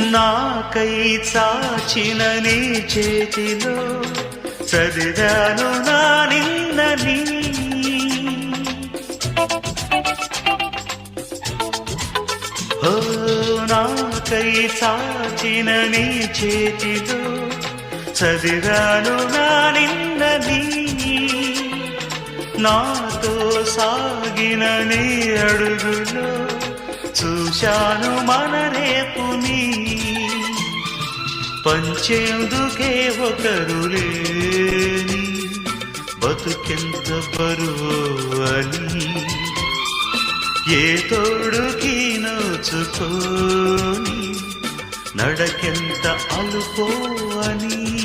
నాకై చాచిన నీ చేతిలో చదివాను నా నిన్నని. నాకై చాచిన నీ చేతిలో చదివాను నా నిన్నని. నాతో సాగిన నీ అడుగులో చూశాను మన రేపుని పంచేందుకే ఒకరు లేని బతుకెంత బరువు అని. ఏ తోడుకి నోచుకోని నడకెంత అలుపో అని.